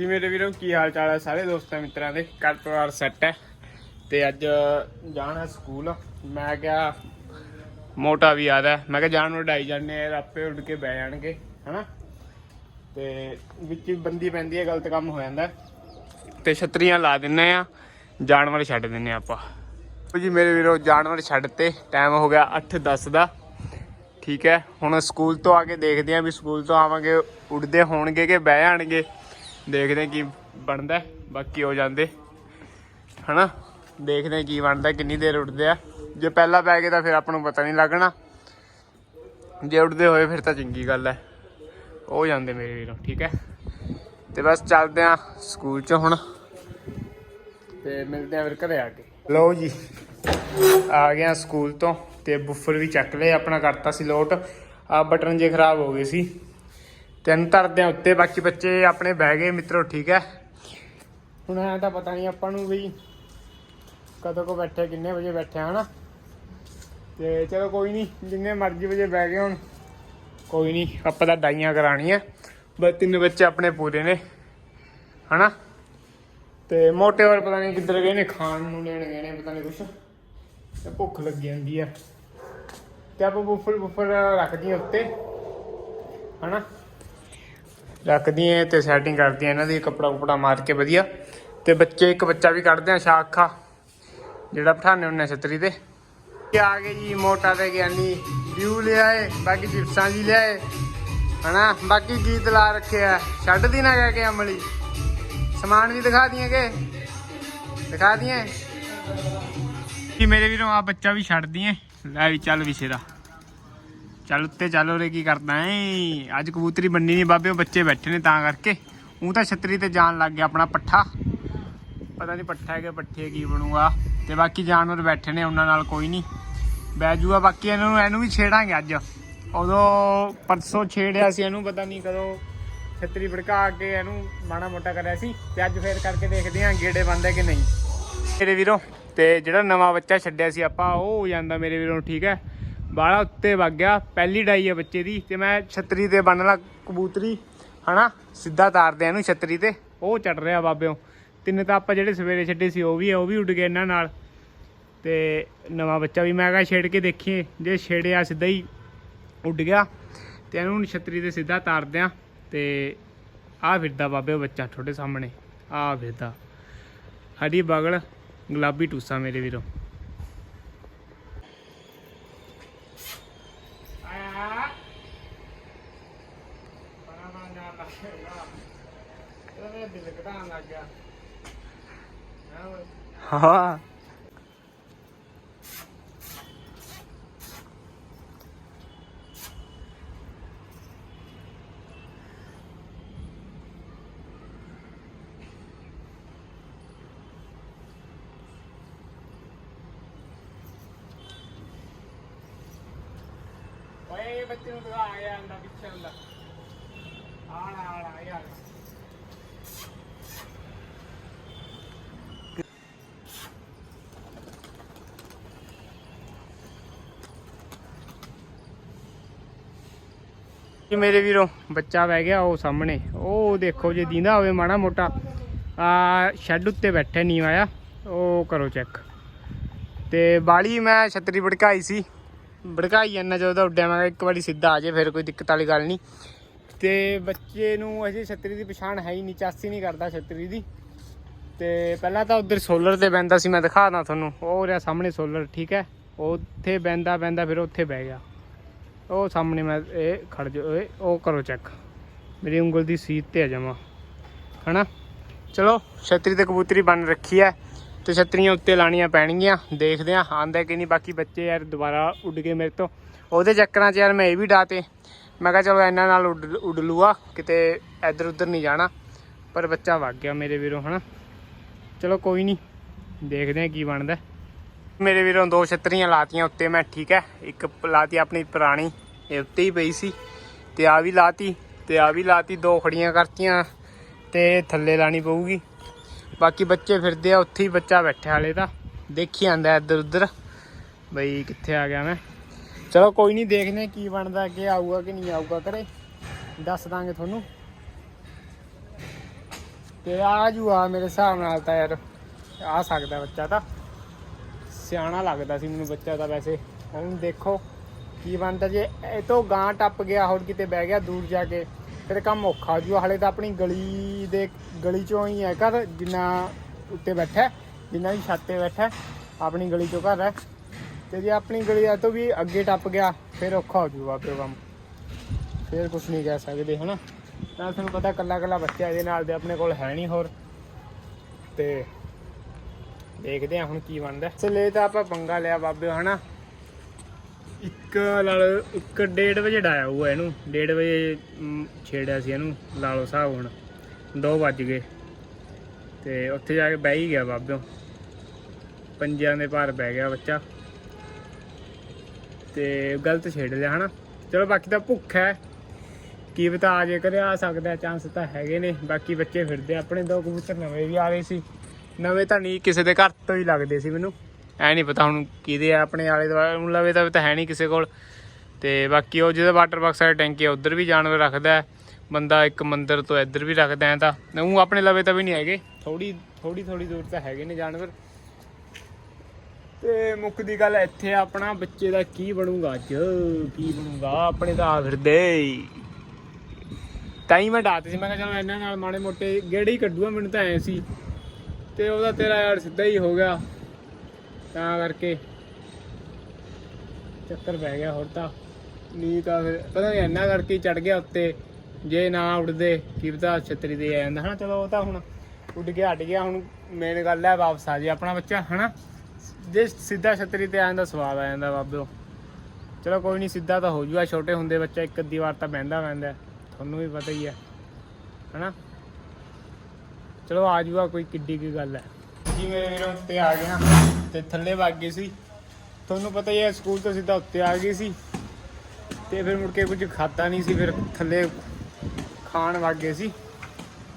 ਜੀ ਮੇਰੇ ਵੀਰੋ, ਕੀ ਹਾਲ ਚਾਲ ਹੈ ਸਾਰੇ ਦੋਸਤਾਂ ਮਿੱਤਰਾਂ ਦੇ? ਘਰ ਪਰਿਵਾਰ ਸੈੱਟ ਹੈ। ਤੇ ਅੱਜ ਜਾਣਾ ਸਕੂਲ। ਮੈਂ ਕਿਹਾ, ਮੋਟਾ ਵੀ ਆ ਰਿਹਾ। ਮੈਂ ਕਿਹਾ, ਜਾਣ ਨੂੰ ਡਾਈ ਜਾਂਦੇ ਆ, ਆਪੇ ਉੱਡ ਕੇ ਬਹਿ ਜਾਣਗੇ, ਹਨਾ? ਤੇ ਵਿੱਚ ਬੰਦੀ ਪੈਂਦੀ ਹੈ, ਗਲਤ ਕੰਮ ਹੋ ਜਾਂਦਾ। ਹੈ। ਤੇ ਛਤਰੀਆਂ ਲਾ ਦਿੰਨੇ ਆ ਜਾਨਵਰ ਛੱਡ ਦਿੰਨੇ ਆ ਆਪਾਂ। ਜੀ ਮੇਰੇ ਵੀਰੋ ਜਾਨਵਰ ਛੱਡ ਤੇ ਟਾਈਮ ਹੋ ਗਿਆ 8:10 ਦਾ। ਠੀਕ ਹੈ, ਹੁਣ ਸਕੂਲ ਤੋਂ ਆ ਕੇ ਦੇਖਦੇ ਆਂ ਵੀ ਸਕੂਲ ਤੋਂ ਆਵਾਂਗੇ, ਉੱਡਦੇ ਹੋਣਗੇ ਕਿ ਬਹਿ ਜਾਣਗੇ। ਦੇਖਦੇ ਕੀ ਬਣਦਾ ਬਾਕੀ ਹੋ ਜਾਂਦੇ। ਹਨਾ? ਦੇਖਦੇ ਕੀ ਬਣਦਾ ਕਿੰਨੀ ਦੇਰ ਉੱਡਦੇ ਆ। ਜੇ ਪਹਿਲਾਂ ਪੈ ਗਏ ਤਾਂ ਫਿਰ ਆਪਾਂ ਨੂੰ ਪਤਾ ਨਹੀਂ ਲੱਗਣਾ। ਜੇ ਉੱਡਦੇ ਹੋਏ ਫਿਰ ਤਾਂ ਚੰਗੀ ਗੱਲ ਹੈ। ਉਹ ਜਾਂਦੇ ਮੇਰੇ ਵੀਰੋ, ਠੀਕ ਹੈ? ਤੇ ਬਸ ਚੱਲਦੇ ਆਂ ਸਕੂਲ ਚ ਹੁਣ। ਤੇ ਮਿਲਦੇ ਆਂ ਫਿਰ ਘਰੇ ਆ ਕੇ। ਲਓ ਜੀ, ਆ ਗਿਆ ਸਕੂਲ ਤੋਂ। ਤੇ ਬੁੱਫਰ ਵੀ ਚੱਕ ਲਏ, ਆਪਣਾ ਕਰਤਾ ਸੀ ਲੋਟ। ਆ ਬਟਨ ਜੇ ਖਰਾਬ ਹੋ ਗਏ ਸੀ। ਤਿੰਨ ਧਰਦੇ ਆ ਉੱਤੇ, ਬਾਕੀ ਬੱਚੇ ਆਪਣੇ ਬਹਿ ਗਏ ਮਿੱਤਰੋ, ਠੀਕ ਹੈ। ਹੁਣ ਐ ਤਾਂ ਪਤਾ ਨਹੀਂ ਆਪਾਂ ਨੂੰ ਵੀ ਕਦੋਂ ਕੋ ਬੈਠੇ, ਕਿੰਨੇ ਵਜੇ ਬੈਠੇ ਆ, ਹਨਾ? ਤੇ ਚਲੋ ਕੋਈ ਨਹੀਂ ਜਿੰਨੇ ਮਰਜ਼ੀ ਵਜੇ ਬਹਿ ਗਏ ਹੁਣ, ਕੋਈ ਨਹੀਂ ਆਪਾਂ ਤਾਂ ਡਾਈਆਂ ਕਰਾਣੀਆਂ ਬਸ ਤਿੰਨ ਬੱਚੇ ਆਪਣੇ ਪੂਰੇ ਨੇ, ਹਨਾ? ਤੇ ਮੋਟੇ ਹੋਰ ਪਤਾ ਨਹੀਂ ਕਿੱਧਰ ਗਏ ਨੇ, ਖਾਣ ਨੂੰ ਲੈਣ ਗਏ ਨੇ, ਪਤਾ ਨਹੀਂ ਕੁਛ। ਤੇ ਭੁੱਖ ਲੱਗੀ ਜਾਂਦੀ ਆ। ਤੇ ਆਪਾਂ ਬੁੱਫਰ ਬੁੱਫਰ ਰੱਖਦੀਆਂ ਉੱਤੇ, ਹਨਾ? ਰੱਖਦੀ ਰੱਖਦੀਆਂ ਤੇ ਸੈਟਿੰਗ ਕਰਦੀਆਂ ਇਹਨਾਂ ਦੀ, ਕੱਪੜਾ ਕੁਪੜਾ ਮਾਰ ਕੇ ਵਧੀਆ। ਤੇ ਬੱਚੇ, ਇੱਕ ਬੱਚਾ ਵੀ ਕੱਢਦੇ ਆ, ਸ਼ਾਖਾ, ਜਿਹੜਾ ਪਠਾਨੇ ਹੁੰਨੇ ਛਤਰੀ ਤੇ। ਤੇ ਆ ਗਏ ਜੀ, ਮੋਟਾ ਤੇ ਗਿਆਨੀ ਵਿਊ ਲਿਆਏ ਬਾਕੀ ਚਿਪਸਾਂ ਜੀ ਲਿਆਏ ਹਨਾ, ਬਾਕੀ ਗੀਤ ਲਾ ਰੱਖਿਆ ਛੱਡਦੀ ਨਾ ਕਹਿ ਕੇ ਅਮਲੀ। ਸਮਾਨ ਵੀ ਦਿਖਾ ਦੀਏਗੇ ਦਿਖਾ ਦੀਏ ਕੀ ਮੇਰੇ ਵੀਰੋ ਆ ਬੱਚਾ ਵੀ ਛੱਡ ਦੀਏ ਲੈ ਵੀ ਚੱਲ ਵਿਸ਼ੇ ਦਾ। ਚੱਲ ਉੱਤੇ ਚੱਲ ਉਰੇ ਕੀ ਕਰਦਾ ਏ ਅੱਜ ਕਬੂਤਰੀ ਬੰਨੀ ਨਹੀਂ ਬਾਬੇ, ਉਹ ਬੱਚੇ ਬੈਠੇ ਨੇ ਤਾਂ ਕਰਕੇ। ਉਹ ਤਾਂ ਛਤਰੀ ਤੇ ਜਾਣ ਲੱਗ ਗਿਆ ਆਪਣਾ ਪੱਠਾ। ਪਤਾ ਨਹੀਂ ਪੱਠਾ ਹੈ ਕਿ ਪੱਠੇ ਕੀ ਬਣੂਗਾ। ਤੇ ਬਾਕੀ ਜਾਨਵਰ ਬੈਠੇ ਨੇ, ਉਹਨਾਂ ਨਾਲ ਕੋਈ ਨਹੀਂ। ਬਹਿ ਜੂਗਾ, ਬਾਕੀ ਇਹਨਾਂ ਨੂੰ ਇਹਨੂੰ ਵੀ ਛੇੜਾਂਗੇ ਅੱਜ। ਉਦੋਂ ਪਰਸੋਂ ਛੇੜਿਆ ਸੀ ਇਹਨੂੰ, ਪਤਾ ਨਹੀਂ ਕਦੋਂ ਛਤਰੀ ਭੜਕਾ ਕੇ ਇਹਨੂੰ ਮਾੜਾ ਮੋਟਾ ਕਰਿਆ ਸੀ। ਤੇ ਅੱਜ ਫੇਰ ਕਰਕੇ ਦੇਖਦੇ ਆਂ ਗੇੜੇ ਬੰਦੇ ਕਿ ਨਹੀਂ। ਮੇਰੇ ਵੀਰੋ, ਤੇ ਜਿਹੜਾ ਨਵਾਂ ਬੱਚਾ ਛੱਡਿਆ ਸੀ ਆਪਾਂ, ਉਹ ਹੋ ਜਾਂਦਾ ਮੇਰੇ ਵੀਰੋ ਠੀਕ ਹੈ? ਬਾਲਾ ਉੱਤੇ ਵਗ ਗਿਆ, ਪਹਿਲੀ ਡਾਈ ਹੈ ਬੱਚੇ ਦੀ, ਤੇ ਮੈਂ ਛਤਰੀ ਤੇ ਬੰਨ ਲਾ ਕਬੂਤਰੀ, ਹਨਾ? ਸਿੱਧਾ ਤਾਰਦੇ ਆ ਇਹਨੂੰ ਛਤਰੀ ਤੇ। ਉਹ ਚੜ ਰਿਹਾ ਬਾਬਿਓ। ਤਿੰਨ ਤਾਂ ਆਪਾਂ ਜਿਹੜੇ ਸਵੇਰੇ ਛੱਡੇ ਸੀ, ਉਹ ਵੀ ਆ, ਉਹ ਵੀ ਉੱਡ ਗਏ ਇਹਨਾਂ ਨਾਲ। ਤੇ ਨਵਾਂ ਬੱਚਾ ਵੀ ਮੈਂ ਕਿਹਾ ਛੇੜ ਕੇ ਦੇਖੀਏ, ਜੇ ਛੇੜਿਆ ਸਿੱਧਾ ਹੀ ਉੱਡ ਗਿਆ। ਤੇ ਇਹਨੂੰ ਛਤਰੀ ਤੇ ਸਿੱਧਾ ਤਾਰਦੇ ਆ, ਤੇ ਆ ਫਿਰਦਾ ਬਾਬੇ ਬੱਚਾ ਤੁਹਾਡੇ ਸਾਹਮਣੇ। ਆ ਫਿਰਦਾ। ਹਰੀ ਬਗਲ ਗੁਲਾਬੀ ਟੂਸਾ ਮੇਰੇ ਵੀਰੋ ਆਇਆ ਬੜਾ ਬੜਾ ਜਾਣ ਲੱਗ ਗਿਆ ਇਹਦਾ ਦਿਲ ਘਟਾਉਣ ਲੱਗ ਗਿਆ ਹਾਂ ਓਏ। ਹਾਂ ਓਏ ਇਹ ਬੱਚੇ ਨੂੰ ਦਿਖਾ ਗਿਆ ਅੰਦਾ ਪਿੱਛੇ ਹੁੰਦਾ ਆਣਾ ਆਣਾ ਯਾਰ ਜੀ ਮੇਰੇ ਵੀਰੋ, ਬੱਚਾ ਬਹਿ ਗਿਆ ਉਹ ਸਾਹਮਣੇ। ਉਹ ਦੇਖੋ ਜੇ ਦੀਂਦਾ ਹੋਵੇ ਮਾੜਾ ਮੋਟਾ। ਆ, ਸ਼ੈੱਡ ਉੱਤੇ ਬੈਠੇ ਨਹੀਂ ਆਇਆ ਉਹ ਕਰੋ ਚੈੱਕ। ਤੇ ਬਾਲੀ ਮੈਂ ਛਤਰੀ ਭੜਕਾਈ ਸੀ। ਭੜਕਾਈ ਜਾਂਦਾ ਜਦੋਂ ਦਾ ਉੱਡਿਆ, ਮੈਂ ਕਿਹਾ ਇੱਕ ਵਾਰੀ ਸਿੱਧਾ ਆ ਜੇ, ਫਿਰ ਕੋਈ ਦਿੱਕਤ ਵਾਲੀ ਗੱਲ ਨਹੀਂ। ਤੇ ਬੱਚੇ ਨੂੰ ਅਜੇ ਛਤਰੀ ਦੀ ਪਛਾਣ ਹੈ ਹੀ ਨਹੀਂ, ਚਾਸੀ ਨਹੀਂ ਕਰਦਾ ਛਤਰੀ ਦੀ। ਤੇ ਪਹਿਲਾਂ ਤਾਂ ਉਧਰ ਸੋਲਰ ਤੇ ਬੈੰਦਾ ਸੀ, ਮੈਂ ਦਿਖਾਦਾ ਤੁਹਾਨੂੰ। ਉਹ ਰਿਹਾ ਸਾਹਮਣੇ ਸੋਲਰ, ਠੀਕ ਹੈ। ਉੱਥੇ ਬੈੰਦਾ ਬੈੰਦਾ ਫਿਰ ਉੱਥੇ ਬਹਿ ਗਿਆ। ਉਹ ਸਾਹਮਣੇ ਮੈਂ ਇਹ ਖੜ ਜਾ ਓਏ ਉਹ ਕਰੋ ਚੈੱਕ ਮੇਰੀ ਉਂਗਲ ਦੀ ਸੀਟ ਤੇ ਆ ਜਾਵਾਂ, ਹਨਾ? ਚਲੋ, ਛਤਰੀ ਤੇ ਕਬੂਤਰੀ ਬਣ ਰੱਖੀ ਹੈ ਤੇ ਛਤਰੀਆਂ ਉੱਤੇ ਲਾਣੀਆਂ ਪੈਣਗੀਆਂ, ਦੇਖਦੇ ਆ ਆਂਦਾ ਕਿ ਨਹੀਂ, ਬਾਕੀ ਬੱਚੇ ਯਾਰ ਦੁਬਾਰਾ ਉੱਡ ਗਏ ਮੇਰੇ ਤੋਂ। ਉਹਦੇ ਚੱਕਰਾਂ 'ਚ ਯਾਰ ਮੈਂ ਇਹ ਵੀ ਡਾਤੇ ਮੈਂ ਕਿਹਾ ਚਲੋ ਇਹਨਾਂ ਨਾਲ ਉੱਡ ਉੱਡ ਲੂਆ ਕਿਤੇ ਇੱਧਰ ਉੱਧਰ ਨਹੀਂ ਜਾਣਾ, ਪਰ ਬੱਚਾ ਵਗ ਗਿਆ ਮੇਰੇ ਵੀਰੋਂ, ਹਨਾ? ਚਲੋ ਕੋਈ ਨਹੀਂ, ਦੇਖਦੇ ਆ ਕੀ ਬਣਦਾ। ਮੇਰੇ ਵੀਰੋਂ ਦੋ ਛਤਰੀਆਂ ਲਾਤੀਆਂ ਉੱਤੇ ਮੈਂ, ਠੀਕ ਹੈ? ਇੱਕ ਲਾਤੀ ਆਪਣੀ ਪੁਰਾਣੀ, ਇਹ ਉੱਤੇ ਹੀ ਪਈ ਸੀ। ਤੇ ਆ ਵੀ ਲਾਤੀ, ਤੇ ਆ ਵੀ ਲਾਤੀ, ਦੋ ਖੜੀਆਂ ਕਰਤੀਆਂ ਤੇ ਥੱਲੇ ਲਾਣੀ ਪਊਗੀ। ਬਾਕੀ ਬੱਚੇ ਫਿਰਦੇ ਆ, ਉੱਥੇ ਹੀ ਬੱਚਾ ਬੈਠਾ ਹਾਲੇ ਤਾਂ। ਦੇਖੀ ਜਾਂਦਾ ਇੱਧਰ ਉੱਧਰ ਬਈ, ਕਿੱਥੇ ਆ ਗਿਆ ਮੈਂ? ਚਲੋ, ਕੋਈ ਨਹੀਂ, ਦੇਖਦੇ ਕੀ ਬਣਦਾ, ਅੱਗੇ ਆਊਗਾ ਕਿ ਨਹੀਂ ਆਊਗਾ ਕਰੇ ਦੱਸ ਦਾਂਗੇ ਤੁਹਾਨੂੰ। ਤੇ ਆ ਜੂ ਆ ਮੇਰੇ ਹਿਸਾਬ ਨਾਲ ਤਾਂ ਯਾਰ, ਆ ਸਕਦਾ ਬੱਚਾ ਤਾਂ। ਸਿਆਣਾ ਲੱਗਦਾ ਸੀ ਮੈਨੂੰ ਬੱਚਾ ਤਾਂ ਵੈਸੇ। ਹੁਣ ਦੇਖੋ ਕੀ ਬਣਦਾ ਜੇ ਇਹ ਤੋਂ ਗਾਂ ਟੱਪ ਗਿਆ, ਹੋਰ ਕਿਤੇ ਬਹਿ ਗਿਆ ਦੂਰ ਜਾ ਕੇ, ਫਿਰ ਕੰਮ ਔਖਾ ਹੋ ਜੂ ਹਲੇ ਤਾਂ ਆਪਣੀ ਗਲੀ ਦੇ ਗਲੀ ਚੋਂ ਹੀ ਹੈ ਘਰ, ਜਿੰਨਾ ਉੱਤੇ ਬੈਠਾ, ਜਿੰਨਾ ਦੀ ਛੱਤ ਤੇ ਬੈਠਾ, ਆਪਣੀ ਗਲੀ ਚੋਂ ਘਰ ਹੈ। ਤੇ ਜੇ ਆਪਣੀ ਗਲੀ ਆ ਤੋਂ ਵੀ ਅੱਗੇ ਟੱਪ ਗਿਆ, ਫਿਰ ਔਖਾ ਹੋ ਜੂਗਾ ਪਿਓ ਕੰਮ। ਫਿਰ ਕੁਝ ਨਹੀਂ ਕਹਿ ਸਕਦੇ, ਹਨਾ? ਤਾਂ ਤੁਹਾਨੂੰ ਪਤਾ ਕੱਲਾ ਕੱਲਾ ਬੱਚਾ ਇਹਦੇ ਨਾਲ ਦੇ ਆਪਣੇ ਕੋਲ ਹੈ ਨਹੀਂ ਹੋਰ। ਤੇ ਦੇਖਦੇ ਆ ਹੁਣ ਕੀ ਬਣਦਾ। ਚਲੇ ਤਾਂ ਆਪਾਂ ਪੰਗਾ ਲਿਆ ਬਾਬੇ ਹਨਾ? ਇੱਕ ਨਾਲ ਇੱਕ ਡੇਢ ਵਜੇ ਡਾਇਆ ਉਹ ਇਹਨੂੰ ਡੇਢ ਵਜੇ ਮ, ਛੇੜਿਆ ਸੀ ਇਹਨੂੰ ਲਾ ਲਓ ਹਿਸਾਬ ਹੁਣ 2 ਵੱਜ ਗਏ। ਤੇ ਉੱਥੇ ਜਾ ਕੇ ਬਹਿ ਹੀ ਗਿਆ ਬਾਬਿਓ। ਪੰਜਿਆਂ ਦੇ ਭਾਰ ਬਹਿ ਗਿਆ ਬੱਚਾ। ਤੇ ਗਲਤ ਛੇੜ ਲਿਆ ਹਨਾ? ਚਲੋ ਬਾਕੀ ਤਾਂ ਭੁੱਖ ਹੈ। ਕੀ ਆ ਜੇ ਕਰੇ ਆ ਸਕਦਾ ਚਾਂਸ ਤਾਂ ਹੈਗੇ ਨੇ। ਬਾਕੀ ਬੱਚੇ ਫਿਰਦੇ। ਆਪਣੇ ਦੋ ਕਬੂਤਰ ਨਵੇਂ ਵੀ ਆ ਰਹੇ ਸੀ। ਨਵੇਂ ਤਾਂ ਨਹੀਂ, ਕਿਸੇ ਦੇ ਘਰ ਤੋਂ ਹੀ ਲੱਗਦੇ ਸੀ ਮੈਨੂੰ। ਐ ਨਹੀਂ ਪਤਾ ਹੁਣ ਕਿਹਦੇ ਆ ਆਪਣੇ ਆਲੇ ਦੁਆਲੇ ਨੂੰ ਲਵੇ ਤਾਂ ਤਾਂ ਹੈ ਨਹੀਂ ਕਿਸੇ ਕੋਲ। ਤੇ ਬਾਕੀ ਉਹ ਜਿਹਦਾ ਵਾਟਰ ਬਾਕਸ ਵਾਲਾ ਟੈਂਕੀ ਆ, ਉਧਰ ਵੀ ਜਾਨਵਰ ਰੱਖਦਾ ਬੰਦਾ ਇੱਕ ਮੰਦਰ ਤੋਂ ਇੱਧਰ ਵੀ ਰੱਖਦਾ ਐ ਤਾਂ। ਉਹ ਆਪਣੇ ਲਵੇ ਤਾਂ ਵੀ ਨਹੀਂ ਹੈਗੇ। ਥੋੜੀ ਥੋੜੀ ਥੋੜੀ ਦੂਰ ਤਾਂ ਹੈਗੇ ਨੇ ਜਾਨਵਰ। ਤੇ ਮੁੱਕ ਦੀ ਗੱਲ ਇੱਥੇ ਆਪਣਾ ਬੱਚੇ ਦਾ ਕੀ ਬਣੂਗਾ ਅੱਜ? ਕੀ ਬਣੂਗਾ? ਆਪਣੇ ਤਾਂ ਆ ਫਿਰਦੇ। ਤਾਂ ਹੀ ਮੈਂ ਡਾਟ ਸੀ। ਮੈਂ ਕਿਹਾ ਚਲੋ ਇਹਨਾਂ ਨਾਲ ਮਾੜੇ ਮੋਟੇ ਗੇੜੇ ਹੀ ਕੱਢੂਆ ਮੈਨੂੰ ਤਾਂ ਐ ਸੀ। ਤੇ ਉਹਦਾ ਤੇਰਾ ਯਾਰ ਸਿੱਧਾ ਹੀ ਹੋ ਗਿਆ। ਤਾਂ ਕਰਕੇ ਚੱਕਰ ਪੈ ਗਿਆ ਹੋਰ ਤਾਂ। ਨਹੀਂ ਤਾਂ ਫਿਰ ਪਤਾ ਨਹੀਂ ਇੰਨਾ ਕਰਕੇ ਚੜ ਗਿਆ ਉੱਤੇ। ਜੇ ਨਾ ਉੱਡਦੇ, ਕੀ ਪਤਾ ਛਤਰੀ ਤੇ ਆ ਜਾਂਦਾ। ਹਨਾ, ਚਲੋ ਉਹ ਤਾਂ ਹੁਣ ਉੱਡ ਕੇ ਹਟ ਗਿਆ। ਹੁਣ ਮੇਨ ਗੱਲ ਹੈ ਵਾਪਸ ਆ ਜੇ ਆਪਣਾ ਬੱਚਾ, ਹਨਾ। ਜੇ ਸਿੱਧਾ ਛਤਰੀ ਤੇ ਆ ਜਾਂਦਾ, ਸਵਾਦ ਆ ਜਾਂਦਾ ਬਾਬਿਓ। ਚਲੋ ਕੋਈ ਨਹੀਂ, ਸਿੱਧਾ ਤਾਂ ਹੋ ਜੂਗਾ। ਛੋਟੇ ਹੁੰਦੇ ਬੱਚਾ ਇੱਕ ਅੱਧੀ ਵਾਰ ਤਾਂ ਬਹਿੰਦਾ ਬਹਿੰਦਾ ਤੁਹਾਨੂੰ ਵੀ ਪਤਾ ਹੀ ਹੈ। ਹਨਾ। ਚਲੋ ਆ ਜੂਗਾ, ਕੋਈ ਕਿੱਡੀ ਕੀ ਗੱਲ ਹੈ। ਜੀ, ਮੇਰੇ ਵੀਰੋ ਉੱਤੇ ਆ ਗਿਆ ਤੇ ਥੱਲੇ ਵਗ ਗਏ ਸੀ। ਤੁਹਾਨੂੰ ਪਤਾ ਹੀ ਹੈ, ਸਕੂਲ ਤੋਂ ਸਿੱਧਾ ਉੱਤੇ ਆ ਗਏ ਸੀ। ਤੇ ਫਿਰ ਮੁੜ ਕੇ ਕੁਝ ਖਾਤਾ ਨਹੀਂ ਸੀ, ਫਿਰ ਥੱਲੇ ਖਾਣ ਵਗ ਗਏ ਸੀ।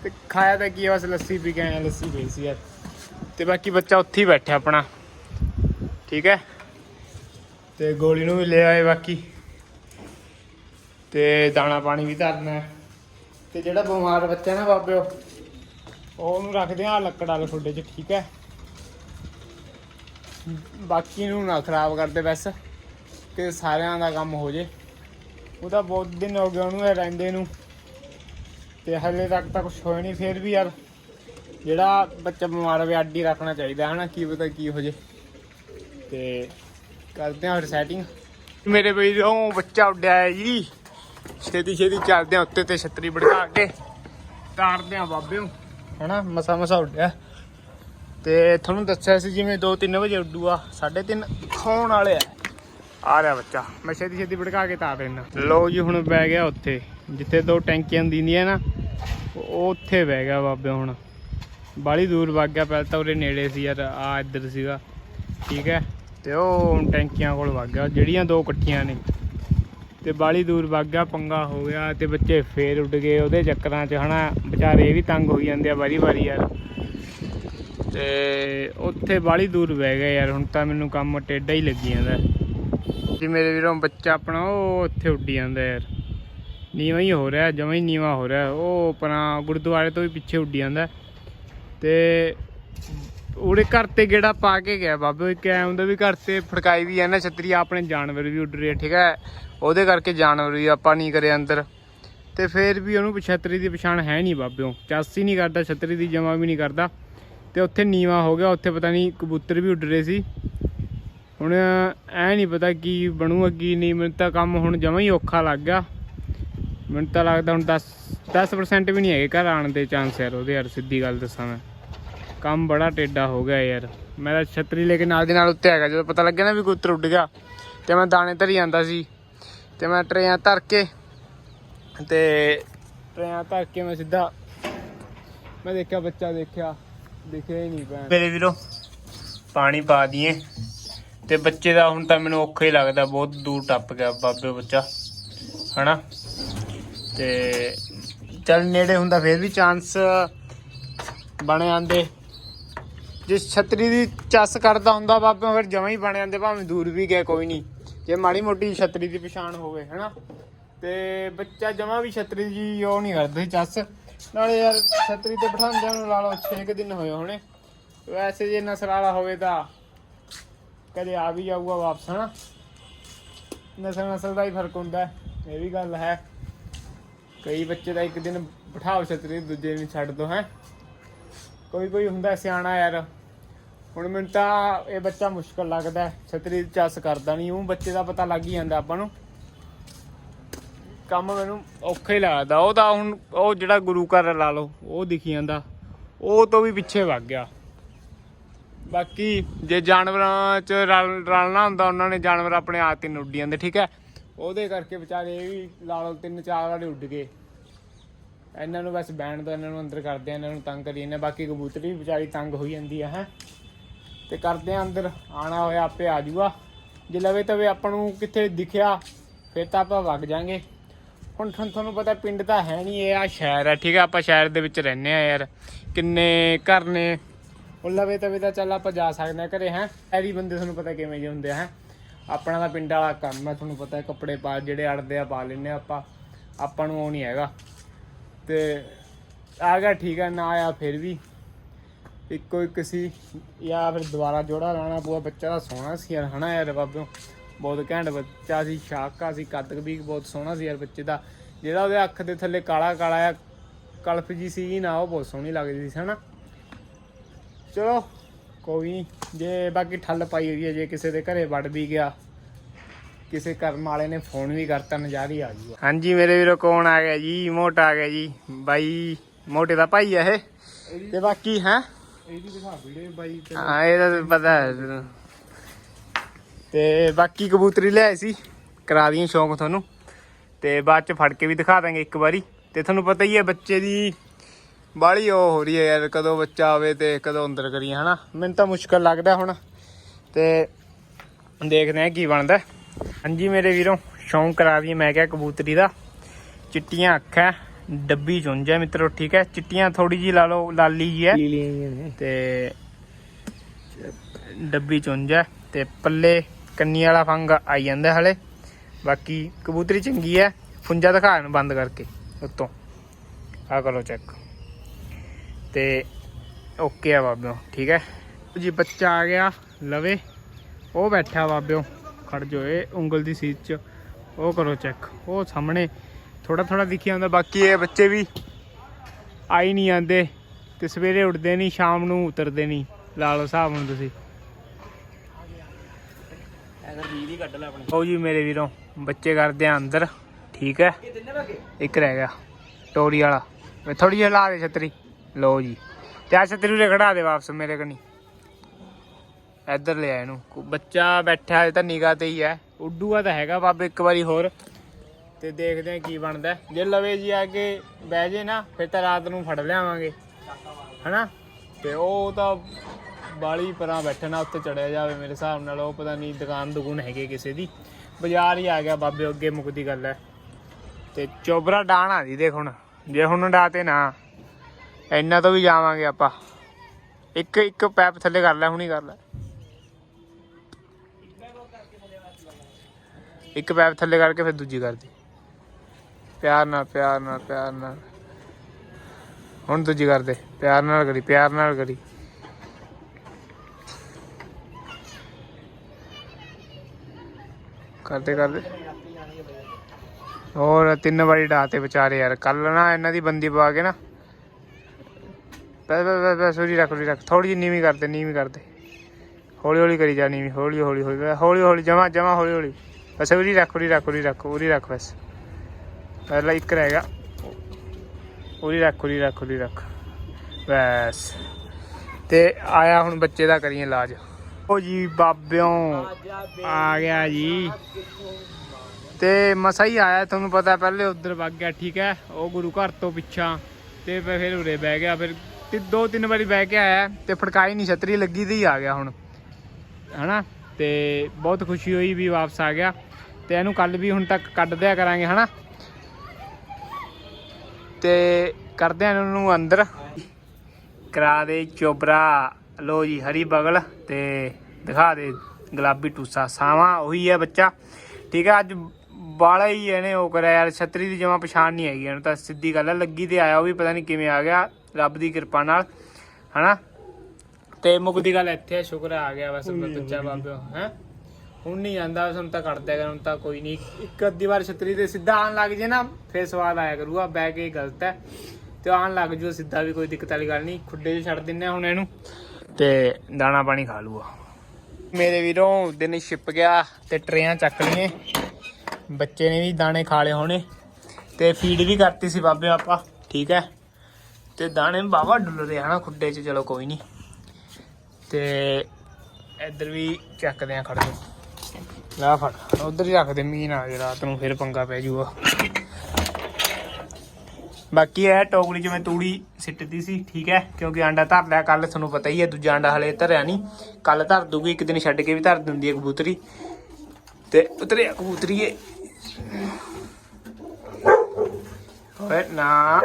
ਤੇ ਖਾਇਆ ਤਾਂ ਕੀ ਬਸ ਲੱਸੀ ਪੀ ਕੇ ਆਏ ਲੱਸੀ ਪਈ ਸੀ ਯਾਰ। ਤੇ ਬਾਕੀ ਬੱਚਾ ਉੱਥੇ ਹੀ ਬੈਠਾ ਆਪਣਾ। ਠੀਕ ਹੈ? ਤੇ ਗੋਲੀ ਨੂੰ ਵੀ ਲੈ ਆਏ ਬਾਕੀ। ਤੇ ਦਾਣਾ ਪਾਣੀ ਵੀ ਧਰਨਾ ਤੇ ਜਿਹੜਾ ਬਿਮਾਰ ਬੱਚਾ ਨਾ ਬਾਬਿਓ ਉਹਨੂੰ ਰੱਖਦੇ ਆ ਲੱਕੜ ਵਾਲੇ ਖੁੱਡੇ 'ਚ, ਠੀਕ ਹੈ। ਬਾਕੀ ਨੂੰ ਨਾ ਖਰਾਬ ਕਰਦੇ ਬਸ ਕਿ ਸਾਰਿਆਂ ਦਾ ਕੰਮ ਹੋ ਜੇ। ਉਹਦਾ ਬਹੁਤ ਦਿਨ ਹੋ ਗਏ ਉਹਨੂੰ ਇਹ ਰਹਿੰਦੇ ਨੂੰ। ਤੇ ਹਲੇ ਤੱਕ ਤਾਂ ਕੁਝ ਹੋਇਆ ਨਹੀਂ, ਫਿਰ ਵੀ ਯਾਰ ਜਿਹੜਾ ਬੱਚਾ ਬਿਮਾਰ ਹੋਵੇ ਆਡੀ ਰੱਖਣਾ ਚਾਹੀਦਾ ਹੈ ਨਾ ਕੀ ਪਤਾ ਕੀ ਹੋ ਜੇ। ਤੇ ਕਰਦੇ ਹਾਂ ਫਿਰ ਸੈਟਿੰਗ ਮੇਰੇ ਬਈ ਉਹ ਬੱਚਾ ਉੱਡਿਆ ਹੈ ਜੀ। ਛੇਤੀ ਛੇਤੀ ਚੱਲਦੇ ਆ ਉੱਤੇ ਤੇ ਛਤਰੀ ਭੜਕਾ ਕੇ। ਤਾਰਦੇ ਆ ਨੂੰ। ਹਨਾ, ਮਸਾ ਮਸਾ ਉੱਡਿਆ। ਤੇ ਤੁਹਾਨੂੰ ਦੱਸਿਆ ਸੀ ਜਿਵੇਂ 2-3 ਵਜੇ ਉੱਡੂਗਾ 3:30 ਖਾਣ ਵਾਲੇ ਆ। ਆ ਰਿਹਾ ਬੱਚਾ, ਮੈਂ ਛੇਤੀ ਛੇਤੀ ਭੜਕਾ ਕੇ ਤਾਰ ਦੇਣਾ ਲੋ ਜੀ, ਹੁਣ ਬਹਿ ਗਿਆ ਉੱਥੇ, ਜਿੱਥੇ ਦੋ ਟੈਂਕੀਆਂ ਦਿੰਦੀਆਂ ਨਾ, ਉਹ ਉੱਥੇ ਬਹਿ ਗਿਆ ਬਾਬੇ ਹੁਣ। ਬਾਲੀ ਦੂਰ ਵਗ ਗਿਆ, ਪਹਿਲਾਂ ਤਾਂ ਉਹਦੇ ਨੇੜੇ ਸੀ ਯਾਰ, ਆ ਇੱਧਰ ਸੀਗਾ। ਠੀਕ ਹੈ, ਤੇ ਉਹ ਟੈਂਕੀਆਂ ਕੋਲ ਵਗ ਗਿਆ, ਜਿਹੜੀਆਂ ਦੋ ਇਕੱਠੀਆਂ ਨੇ। ਤੇ ਬਾਲੀ ਦੂਰ ਵਗ ਗਿਆ ਪੰਗਾ ਹੋ ਗਿਆ ਤੇ ਬੱਚੇ ਫੇਰ ਉੱਡ ਗਏ ਉਹਦੇ ਚੱਕਰਾਂ 'ਚ ਹਨਾ। ਵਿਚਾਰੇ ਇਹ ਵੀ ਤੰਗ ਹੋਈ ਜਾਂਦੇ ਆ ਵਾਰੀ ਵਾਰੀ ਯਾਰ। ਤੇ ਉੱਥੇ ਬਾਲੀ ਦੂਰ ਬਹਿ ਗਿਆ ਯਾਰ, ਹੁਣ ਤਾਂ ਮੈਨੂੰ ਕੰਮ ਟੇਢਾ ਹੀ ਲੱਗੀ ਜਾਂਦਾ। ਜੀ ਮੇਰੇ ਵੀਰੋਂ ਬੱਚਾ ਆਪਣਾ ਉਹ ਉੱਥੇ ਉੱਡੀ ਜਾਂਦਾ ਯਾਰ। ਨੀਵਾਂ ਹੀ ਹੋ ਰਿਹਾ, ਜਮਾ ਹੀ ਨੀਵਾਂ ਹੋ ਰਿਹਾ। ਉਹ ਆਪਣਾ ਗੁਰਦੁਆਰੇ ਤੋਂ ਵੀ ਪਿੱਛੇ ਉੱਡੀ ਜਾਂਦਾ। ਤੇ ਉਹਦੇ ਘਰ ਤੇ ਗੇੜਾ ਪਾ ਕੇ ਗਿਆ ਬਾਬੇ ਇੱਕ ਐ ਹੁੰਦਾ ਵੀ ਘਰ ਤੇ ਫੜਕਾਈ ਵੀ ਐ ਨਾ ਛਤਰੀ, ਆਪਣੇ ਜਾਨਵਰ ਵੀ ਉੱਡ ਰਹੇ ਠੀਕ ਹੈ। ਉਹਦੇ ਕਰਕੇ ਜਾਨਵਰ ਵੀ ਆਪਾਂ ਨਹੀਂ ਕਰਿਆ ਅੰਦਰ। ਤੇ ਫਿਰ ਵੀ ਉਹਨੂੰ ਛਤਰੀ ਦੀ ਪਛਾਣ ਹੈ ਨਹੀਂ ਬਾਬਿਓ। ਚਾਸੀ ਨਹੀਂ ਕਰਦਾ, ਛਤਰੀ ਦੀ ਜਮਾ ਵੀ ਨਹੀਂ ਕਰਦਾ। ਤੇ ਉੱਥੇ ਨੀਵਾ ਹੋ ਗਿਆ, ਉੱਥੇ ਪਤਾ ਨਹੀਂ ਕਬੂਤਰ ਵੀ ਉੱਡ ਰਹੇ ਸੀ। ਹੁਣ ਐ ਨਹੀਂ ਪਤਾ ਕੀ ਬਣੂ ਅੱਗੀ ਨਹੀਂ। ਮੈਨੂੰ ਤਾਂ ਕੰਮ ਹੁਣ ਜਮਾ ਹੀ ਔਖਾ ਲੱਗ ਗਿਆ। ਮੈਨੂੰ ਤਾਂ ਲੱਗਦਾ ਹੁਣ 10 10% ਵੀ ਨਹੀਂ ਹੈਗੇ ਘਰ ਆਉਣ ਦੇ ਚਾਂਸ ਯਾਰ ਉਹਦੇ ਯਾਰ, ਸਿੱਧੀ ਗੱਲ ਦੱਸਾਂ ਮੈਂ। ਕੰਮ ਬੜਾ ਟੇਡਾ ਹੋ ਗਿਆ ਯਾਰ। ਮੈਂ ਤਾਂ ਛਤਰੀ ਲੈ ਕੇ ਨਾਲ ਦੀ ਨਾਲ ਉੱਤੇ ਆ ਗਿਆ। ਜਦੋਂ ਪਤਾ ਲੱਗਿਆ ਨਾ ਵੀ ਕਬੂਤਰ ਉੱਡ ਗਿਆ, ਤੇ ਮੈਂ ਦਾਣੇ ਧਰੀ ਜਾਂਦਾ ਸੀ। ਤੇ ਮੈਂ ਟਰੇਆਂ ਧਰ ਕੇ ਤੇ ਟਰੇਆਂ ਧਰ ਕੇ ਮੈਂ ਸਿੱਧਾ ਮੈਂ ਦੇਖਿਆ ਬੱਚਾ ਦੇਖਿਆ, ਦਿਖਿਆ ਹੀ ਨਹੀਂ ਪੈਣ ਮੇਰੇ ਵੀਰੋ, ਪਾਣੀ ਪਾ ਦਈਏ। ਤੇ ਬੱਚੇ ਦਾ ਹੁਣ ਤਾਂ ਮੈਨੂੰ ਔਖਾ ਹੀ ਲੱਗਦਾ, ਬਹੁਤ ਦੂਰ ਟੱਪ ਗਿਆ ਬਾਬੇ ਬੱਚਾ, ਹਨਾ? ਤੇ ਚੱਲ ਨੇੜੇ ਹੁੰਦਾ ਫੇਰ ਵੀ ਚਾਂਸ ਬਣੇ ਜਾਂਦੇ। ਜੇ ਛਤਰੀ ਦੀ ਚੱਸ ਕਰਦਾ ਹੁੰਦਾ ਬਾਬੇ, ਫਿਰ ਜਮਾਂ ਹੀ ਬਣ ਜਾਂਦੇ, ਭਾਵੇਂ ਦੂਰ ਵੀ ਗਏ ਕੋਈ ਨਹੀਂ। ਜੇ ਮਾੜੀ ਮੋਟੀ ਛਤਰੀ ਦੀ ਪਛਾਣ ਹੋਵੇ, ਹਨਾ? ਤੇ ਬੱਚਾ ਜਮਾਂ ਵੀ ਛਤਰੀ ਦੀ ਉਹ ਨਹੀਂ ਕਰਦੇ ਚੱਸ। ਨਾਲੇ ਯਾਰ ਛਤਰੀ ਤੇ ਬਿਠਾਉਂਦਿਆਂ ਨੂੰ ਲਾ ਲਓ 6 ਦਿਨ ਹੋਏ ਹੋਣੇ। ਵੈਸੇ ਜੇ ਨਸਲ ਵਾਲਾ ਹੋਵੇ ਤਾਂ ਕਦੇ ਆ ਵੀ ਜਾਊਗਾ ਵਾਪਸ, ਹਨਾ? ਨਸਲ ਨਸਲ ਦਾ ਹੀ ਫ਼ਰਕ ਹੁੰਦਾ, ਇਹ ਵੀ ਗੱਲ ਹੈ। ਕਈ ਬੱਚੇ ਤਾਂ ਇੱਕ ਦਿਨ ਬਿਠਾਓ ਛਤਰੀ, ਦੂਜੇ ਨੂੰ ਛੱਡ ਦੋ, ਹੈ? ਕੋਈ ਕੋਈ ਹੁੰਦਾ ਸਿਆਣਾ ਯਾਰ। ਹੁਣ ਮੈਨੂੰ ਤਾਂ ਇਹ ਬੱਚਾ ਮੁਸ਼ਕਲ ਲੱਗਦਾ ਹੈ, ਛਤਰੀ ਚੱਸ ਕਰਦਾ ਨਹੀਂ ਉਹ ਬੱਚੇ ਦਾ ਪਤਾ ਲੱਗ ਹੀ ਜਾਂਦਾ ਆਪਾਂ ਨੂੰ। ਕੰਮ ਮੈਨੂੰ ਔਖਾ ਹੀ ਲੱਗਦਾ ਉਹ ਤਾਂ ਹੁਣ ਉਹ ਜਿਹੜਾ ਗੁਰੂ ਘਰ ਲਾ ਲਓ ਉਹ ਦਿਖੀ ਜਾਂਦਾ। ਉਹ ਤੋਂ ਵੀ ਪਿੱਛੇ ਵਗ ਗਿਆ। ਬਾਕੀ ਜੇ ਜਾਨਵਰਾਂ 'ਚ ਰਲ ਰਲਣਾ ਹੁੰਦਾ ਉਹਨਾਂ ਨੇ ਜਾਨਵਰ ਆਪਣੇ ਆਪ ਹੀ ਉੱਡ ਜਾਂਦੇ ਠੀਕ ਹੈ? ਉਹਦੇ ਕਰਕੇ ਵਿਚਾਰੇ ਇਹ ਵੀ ਲਾ ਲਓ ਤਿੰਨ ਚਾਰ ਵਾਲੇ ਉੱਡ ਗਏ। ਇਹਨਾਂ ਨੂੰ ਬਸ ਬੈਣ ਤੋਂ ਇਹਨਾਂ ਨੂੰ ਅੰਦਰ ਕਰਦੇ ਆ ਇਹਨਾਂ ਨੂੰ ਤੰਗ ਕਰੀ ਜਾਂਦੇ ਆ। ਬਾਕੀ ਕਬੂਤਰੀ ਵੀ ਵਿਚਾਰੀ ਤੰਗ ਹੋਈ ਜਾਂਦੀ ਆ ਹੈ? ਤੇ ਕਰਦੇ ਆ ਅੰਦਰ। ਆਣਾ ਹੋਇਆ ਆਪੇ ਆ ਜੂਗਾ ਜੇ ਲਵੇ ਤਵੇ ਆਪਾਂ ਨੂੰ ਕਿੱਥੇ ਦਿਖਿਆ, ਫਿਰ ਤਾਂ ਆਪਾਂ ਵਗ ਜਾਾਂਗੇ। ਹੁਣ ਤੁਹਾਨੂੰ ਪਤਾ ਪਿੰਡ ਤਾਂ ਹੈ ਨਹੀਂ ਇਹ ਆ ਸ਼ਹਿਰ ਹੈ ਠੀਕ ਹੈ ਆਪਾਂ ਸ਼ਹਿਰ ਦੇ ਵਿੱਚ ਰਹਿੰਦੇ ਆ ਯਾਰ। ਕਿੰਨੇ ਘਰ ਨੇ। ਉਹ ਲਵੇ ਤਵੇ ਤਾਂ ਚੱਲ ਆਪਾਂ ਜਾ ਸਕਦੇ ਆ ਘਰੇ, ਹੈ? ਐਰੀ ਬੰਦੇ ਤੁਹਾਨੂੰ ਪਤਾ ਕਿਵੇਂ ਜਿਹੇ ਹੁੰਦੇ ਆ, ਹੈ? ਆਪਣਾ ਤਾਂ ਪਿੰਡ ਵਾਲਾ ਕੰਮ ਹੈ ਤੁਹਾਨੂੰ ਪਤਾ ਕੱਪੜੇ ਪਾ, ਜਿਹੜੇ ਅੜਦੇ ਆ ਪਾ ਲੈਨੇ ਆ ਆਪਾਂ। ਆਪਾਂ ਨੂੰ ਉਹ ਨਹੀਂ ਹੈਗਾ। ਤੇ ਆ ਗਿਆ, ਠੀਕ ਆ, ਨਾ ਆਇਆ ਫਿਰ ਵੀ। ਇੱਕੋ ਇੱਕ ਸੀ। ਜਾਂ ਫਿਰ ਦੁਬਾਰਾ ਜੋੜਾ ਲਾਉਣਾ ਪਊਆ ਬੱਚਾ ਦਾ ਸੋਹਣਾ ਸੀ ਯਾਰ, ਹਨਾ ਯਾਰ ਬਾਬਿਓ ਬਹੁਤ ਘੈਂਟ ਬੱਚਾ ਸੀ, ਸ਼ਾਕਾ ਸੀ ਕੱਦ ਵੀ ਬਹੁਤ ਸੋਹਣਾ ਸੀ ਯਾਰ ਬੱਚੇ ਦਾ। ਜਿਹੜਾ ਉਹਦੇ ਅੱਖ ਦੇ ਥੱਲੇ ਕਾਲਾ ਕਾਲਾ ਆ ਕਲਫ ਜੀ ਸੀ ਨਾ, ਉਹ ਬਹੁਤ ਸੋਹਣੀ ਲੱਗਦੀ ਸੀ, ਹਨਾ? ਚਲੋ, ਕੋਈ ਨੀ, ਜੇ ਬਾਕੀ ਠੱਲ ਪਾਈ ਹੋਈ ਹੈ, ਜੇ ਕਿਸੇ ਦੇ ਘਰੇ ਵੜ ਵੀ ਗਿਆ, ਕਿਸੇ ਕਰਮ ਵਾਲੇ ਨੇ ਫੋਨ ਵੀ ਕਰਤਾ, ਨਜ਼ਾਰੀ ਆ ਜੂਗਾ ਹਾਂਜੀ ਮੇਰੇ ਵੀਰੋ, ਕੌਣ ਆ ਗਿਆ ਜੀ? ਮੋਟਾ ਆ ਗਿਆ ਜੀ। ਬਾਈ, ਮੋਟੇ ਦਾ ਭਾਈ ਆ ਇਹ। ਤੇ ਬਾਕੀ, ਹੈ? ਇਹਦੀ ਦਿਖਾ ਵੀਡੀਓ ਬਾਈ ਹਾਂ ਇਹਦਾ ਤਾਂ ਪਤਾ ਹੈ ਤੈਨੂੰ। ਤੇ ਬਾਕੀ ਕਬੂਤਰੀ ਲਿਆਏ ਸੀ, ਕਰਾ ਦਈਏ ਸ਼ੌਂਕ ਤੁਹਾਨੂੰ। ਤੇ ਬਾਅਦ ਚ ਫੜ ਕੇ ਵੀ ਦਿਖਾ ਦਾਂਗੇ ਇੱਕ ਵਾਰੀ। ਤੇ ਤੁਹਾਨੂੰ ਪਤਾ ਹੀ ਹੈ ਬੱਚੇ ਦੀ ਬਾਲੀ ਉਹ ਹੋ ਰਹੀ ਹੈ ਯਾਰ, ਕਦੋਂ ਬੱਚਾ ਆਵੇ ਤੇ ਕਦੋਂ ਅੰਦਰ ਕਰੀਏ, ਹਨਾ? ਮੈਨੂੰ ਤਾਂ ਮੁਸ਼ਕਲ ਲੱਗਦਾ ਹੁਣ। ਤੇ ਦੇਖਦੇ ਆ ਕੀ ਬਣਦਾ ਹਾਂਜੀ ਮੇਰੇ ਵੀਰੋ, ਸ਼ੌਂਕ ਕਰਾ ਦੀ ਮੈਂ ਕਿਹਾ ਕਬੂਤਰੀ ਦਾ। ਚਿੱਟੀਆਂ ਅੱਖਾਂ ਡੱਬੀ ਚੁੰਝ ਹੈ ਮਿੱਤਰੋ ਠੀਕ ਹੈ? ਚਿੱਟੀਆਂ ਥੋੜੀ ਜੀ ਲਾ ਲਓ ਲਾਲੀ ਜੀ ਹੈ। ਤੇ ਡੱਬੀ ਚੁੰਝ ਹੈ ਤੇ ਪੱਲੇ ਕੰਨੀ ਵਾਲਾ ਫੰਗ ਆਈ ਜਾਂਦਾ ਹਲੇ। ਬਾਕੀ ਕਬੂਤਰੀ ਚੰਗੀ ਹੈ। ਫੁੰਜਾ ਦਿਖਾ ਇਹਨੂੰ ਬੰਦ ਕਰਕੇ ਉੱਤੋਂ। ਆ ਕਰੋ ਚੈੱਕ ਤੇ ਓਕੇ ਆ ਬਾਬਿਓ ਠੀਕ ਹੈ? ਜੀ ਬੱਚਾ ਆ ਗਿਆ ਲਵੇ। ਉਹ ਬੈਠਾ ਬਾਬਿਓ ਖੜ ਜੋ ਇਹ ਉਂਗਲ ਦੀ ਸੀਟ 'ਚ। ਉਹ ਕਰੋ ਚੈੱਕ ਉਹ ਸਾਹਮਣੇ ਥੋੜਾ ਥੋੜਾ ਦਿਖੀ ਆਉਂਦਾ ਬਾਕੀ ਇਹ ਬੱਚੇ ਵੀ ਆਈ ਨਹੀਂ ਆਂਦੇ ਤੇ ਸਵੇਰੇ ਉੱਠਦੇ ਨਹੀਂ ਸ਼ਾਮ ਨੂੰ ਉਤਰਦੇ ਨਹੀਂ ਲਾ ਲਓ ਹਿਸਾਬ ਹੁਣ ਤੁਸੀਂ। ਉਹ ਜੀ ਮੇਰੇ ਵੀਰੋ ਬੱਚੇ ਕਰਦੇ ਆ ਅੰਦਰ ਠੀਕ ਹੈ? ਇੱਕ ਰਹਿ ਗਿਆ ਟੋਰੀ ਵਾਲਾ। ਮੈਂ ਥੋੜੀ ਜਿਹੀ ਲਾ ਦੇ ਛਤਰੀ। ਲਓ ਜੀ ਤੇ ਆ ਛਤਰੀ ਉਰੇ ਖੜਾ ਦੇ ਵਾਪਸ ਮੇਰੇ ਕਨੀ। ਇੱਧਰ ਲਿਆ ਇਹਨੂੰ। ਬੱਚਾ ਬੈਠਾ ਇਹ ਤਾਂ ਨਿਗਾਹ ਤੇ ਹੀ ਹੈ। ਉੱਡੂਆ ਤਾਂ ਹੈਗਾ ਬਾਬੇ ਇੱਕ ਵਾਰੀ ਹੋਰ। ਤੇ ਦੇਖਦੇ ਆ ਕੀ ਬਣਦਾ। ਜੇ ਲਵੇ ਜੀ ਆ ਕੇ ਬਹਿ ਜੇ ਨਾ, ਫਿਰ ਤਾਂ ਰਾਤ ਨੂੰ ਫੜ ਲਿਆਵਾਂਗੇ। ਹਨਾ? ਤੇ ਉਹ ਤਾਂ ਬਾਲੀ ਪਰਾਂ ਬੈਠਣਾ ਉੱਤੇ ਚੜਿਆ ਜਾਵੇ ਮੇਰੇ ਹਿਸਾਬ ਨਾਲ। ਉਹ ਪਤਾ ਨਹੀਂ ਦੁਕਾਨ ਦੁਕਾਨ ਹੈਗੇ ਕਿਸੇ ਦੀ। ਬਾਜ਼ਾਰ ਹੀ ਆ ਗਿਆ ਬਾਬੇ ਅੱਗੇ ਮੁੱਕਦੀ ਗੱਲ ਹੈ। ਤੇ ਚੋਬਰਾ ਡਾਣਾ ਜੀ ਦੇਖ ਹੁਣ। ਜੇ ਹੁਣ ਡਾਤੇ ਨਾ, ਇੰਨਾ ਤੋਂ ਵੀ ਜਾਵਾਂਗੇ ਆਪਾਂ। ਇੱਕ ਇੱਕ ਪੈਪ ਥੱਲੇ ਕਰ ਲੈ, ਹੁਣੀ ਕਰ ਲੈ। ਇੱਕ ਪੈਪ ਥੱਲੇ ਕਰਕੇ ਫਿਰ ਦੂਜੀ ਕਰ ਦੇ ਪਿਆਰ ਨਾਲ ਪਿਆਰ ਨਾਲ ਪਿਆਰ ਨਾਲ। ਹੁਣ ਦੂਜੀ ਕਰਦੇ ਪਿਆਰ ਨਾਲ ਕਰੀ, ਪਿਆਰ ਨਾਲ ਕਰੀ। ਕਰਦੇ ਕਰਦੇ। ਹੋਰ, ਤਿੰਨ ਵਾਰੀ ਡਾਤੇ ਵਿਚਾਰੇ ਯਾਰ। ਕੱਲ ਨਾ ਇਹਨਾਂ ਦੀ ਬੰਦੀ ਪਾ ਕੇ ਨਾ। ਬਸ ਬਸ ਬਸ ਬਸ ਰੱਖ, ਉਰੀ ਰੱਖ। ਥੋੜੀ ਜਿਹੀ ਨੀਵੀਂ ਕਰਦੇ ਨੀਵੀਂ ਕਰਦੇ ਹੌਲੀ ਹੌਲੀ ਕਰੀ ਜਾ, ਨੀਵੀਂ। ਹੌਲੀ ਹੌਲੀ ਹੌਲੀ। ਹੌਲੀ ਹੌਲੀ, ਜਮਾ ਜਮਾ ਹੌਲੀ ਹੌਲੀ। ਬਸ, ਉਰੀ ਰੱਖ ਉਰੀ ਰੱਖ ਉਰੀ ਰੱਖ ਉਰੀ ਰੱਖ ਬਸ। ਪਹਿਲਾਂ ਇੱਕ ਰਹਿ ਗਿਆ। ਉਰੀ ਰੱਖ ਉਰੀ ਰੱਖ ਉਰੀ ਰੱਖ। ਬਸ। ਤੇ ਆਇਆ ਹੁਣ ਬੱਚੇ ਦਾ ਕਰੀਏ ਇਲਾਜ। ਉਹ ਜੀ ਬਾਬਿਓ ਆ ਗਿਆ ਜੀ। ਤੇ ਮਸਾ ਹੀ ਆਇਆ, ਤੁਹਾਨੂੰ ਪਤਾ ਪਹਿਲੇ ਉਧਰ ਵਗ ਗਿਆ, ਠੀਕ ਹੈ? ਉਹ ਗੁਰੂ ਘਰ ਤੋਂ ਪਿੱਛਾ। ਤੇ ਫਿਰ ਫਿਰ ਉਰੇ ਬਹਿ ਗਿਆ। ਫਿਰ ਤੇ ਦੋ ਤਿੰਨ ਵਾਰੀ ਬਹਿ ਕੇ ਆਇਆ। ਤੇ ਫੜਕਾਈ ਨਹੀਂ, ਛਤਰੀ ਲੱਗੀ ਤੇ ਹੀ ਆ ਗਿਆ ਹੁਣ। ਹਨਾ? ਤੇ ਬਹੁਤ ਖੁਸ਼ੀ ਹੋਈ ਵੀ ਵਾਪਸ ਆ ਗਿਆ। ਤੇ ਇਹਨੂੰ ਕੱਲ ਵੀ ਹੁਣ ਤੱਕ ਕੱਢ ਦਿਆ ਕਰਾਂਗੇ, ਹਨਾ? ਤੇ ਕਰਦੇ ਆ ਇਹਨੂੰ ਅੰਦਰ। ਕਰਾ ਦੇ ਚੋਬਰਾ। ਲੋ ਜੀ ਹਰੀ ਬਗਲ ਤੇ ਦਿਖਾ ਦੇ ਗੁਲਾਬੀ ਟੂਸਾ। ਸਾਵਾ ਉਹੀ ਹੈ ਬੱਚਾ। ਠੀਕ ਹੈ ਅੱਜ ਬਾਲਾ ਹੀ ਇਹਨੇ ਉਹ ਕਰਿਆ ਯਾਰ ਛਤਰੀ ਦੀ ਜਮਾ ਪਛਾਣ ਨਹੀਂ ਹੈਗੀ। ਇਹਨੂੰ ਤਾਂ ਸਿੱਧੀ ਗੱਲ ਹੈ ਲੱਗੀ ਤੇ ਆਇਆ ਉਹ ਵੀ ਪਤਾ ਨਹੀਂ ਕਿਵੇਂ ਆ ਗਿਆ ਰੱਬ ਦੀ ਕਿਰਪਾ ਨਾਲ। ਹਨਾ? ਤੇ ਮੁੱਕਦੀ ਗੱਲ ਇੱਥੇ ਹੈ ਸ਼ੁਕਰ ਆ ਗਿਆ ਬਸ ਬੱਚਾ ਬਾਬਿਓ ਹੈ? ਹੁਣ ਨਹੀਂ ਜਾਂਦਾ ਹੁਣ ਤਾਂ ਕੱਢ ਦਿਆ ਕਰ, ਹੁਣ ਤਾਂ ਕੋਈ ਨਹੀਂ। ਇੱਕ ਅੱਧੀ ਵਾਰ ਛਤਰੀ ਤੇ ਸਿੱਧਾ ਆਣ ਲੱਗ ਜੇ ਨਾ, ਫੇਰ ਸਵਾਦ ਆਇਆ ਕਰੂਗਾ ਬੈ ਕੇ ਗਲਤ ਹੈ। ਤੇ ਆਣ ਲੱਗ ਜੂ, ਸਿੱਧਾ ਵੀ ਕੋਈ ਦਿੱਕਤ ਵਾਲੀ ਗੱਲ ਨਹੀਂ। ਖੁੱਡੇ 'ਚ ਛੱਡ ਦਿੰਨੇ ਆ ਹੁਣ ਇਹਨੂੰ। ਤੇ ਦਾਣਾ ਪਾਣੀ ਖਾ ਲੂਗਾ ਮੇਰੇ ਵੀਰੋਂ, ਦਿਨ ਛਿਪ ਗਿਆ ਤੇ ਟਰੇਆਂ ਚੱਕ ਲਈਆਂ। ਬੱਚੇ ਨੇ ਵੀ ਦਾਣੇ ਖਾ ਲਏ ਹੋਣੇ। ਤੇ ਫੀਡ ਵੀ ਕਰਤੀ ਸੀ ਬਾਬੇ ਆਪਾਂ, ਠੀਕ ਹੈ। ਤੇ ਦਾਣੇ ਬਾਵਾ ਡੁੱਲ ਰਹੇ ਨਾ ਖੁੱਡੇ 'ਚ, ਚਲੋ ਕੋਈ ਨਹੀਂ। ਤੇ ਇੱਧਰ ਵੀ ਚੱਕਦੇ ਆ ਖੜਦੇ ਲਾ ਫੜ। ਉਧਰ ਹੀ ਰੱਖਦੇ ਮੀਂਹ ਨਾ ਆ ਜੇ ਰਾਤ ਨੂੰ ਫਿਰ ਪੰਗਾ ਪੈ ਜਾਊਗਾ ਬਾਕੀ ਇਹ ਟੋਕਰੀ ਮੈਂ ਤੂੜੀ ਸਿੱਟਦੀ ਸੀ ਠੀਕ ਹੈ ਕਿਉਂਕਿ ਆਂਡਾ ਧਰ ਲਿਆ ਕੱਲ ਤੁਹਾਨੂੰ ਪਤਾ ਹੀ ਹੈ ਦੂਜਾ ਆਂਡਾ ਹਲੇ ਧਰਿਆ ਨਹੀਂ। ਕੱਲ ਧਰ ਦੂਗੀ ਇੱਕ ਦਿਨ ਛੱਡ ਕੇ ਵੀ ਧਰ ਦਿੰਦੀ ਹੈ ਕਬੂਤਰੀ। ਤੇ ਉਤਰਿਆ ਕਬੂਤਰੀਏ ਓਏ ਨਾ।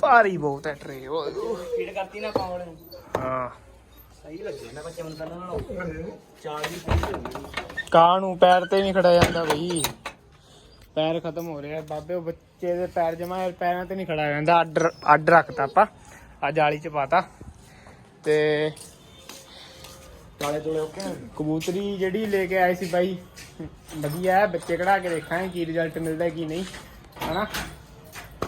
ਭਾਰੀ ਬਹੁਤ ਹੈ ਟਰੇ ਓਏ। ਫੀਡ ਕਰਤੀ ਨਾ ਪਾਉਣ ਨੂੰ ਹਾਂ। ਸਹੀ ਲੱਗੇ ਨਾ ਬੱਚੇ ਨਾਲ। ਪੂਰੀ ਹੋ ਗਈ ਕਾਂ ਨੂੰ ਪੈਰ ਤੇ ਨਹੀਂ ਖੜਾ ਜਾਂਦਾ ਬਈ। ਪੈਰ ਖਤਮ ਹੋ ਰਿਹਾ। ਬਾਬੇ ਉਹ ਬੱਚੇ ਦੇ ਪੈਰ ਜਮਾ ਪੈਰਾਂ ਤੇ ਨਹੀਂ ਖੜਾ ਜਾਂਦਾ। ਅੱਡ ਅੱਡ ਰੱਖਤਾ ਆਪਾਂ। ਆ ਜਾਲੀ ਚ ਪਾਤਾ। ਤੇ ਚਾਲੇ ਚੋਲੇ ਓਕੇ ਕਬੂਤਰੀ ਜਿਹੜੀ ਲੈ ਕੇ ਆਏ ਸੀ ਬਾਈ ਵਧੀਆ ਬੱਚੇ ਕਢਾ ਕੇ ਦੇਖਾਂਗੇ ਕੀ ਰਿਜ਼ਲਟ ਮਿਲਦਾ ਕੀ ਨਹੀਂ। ਹਨਾ?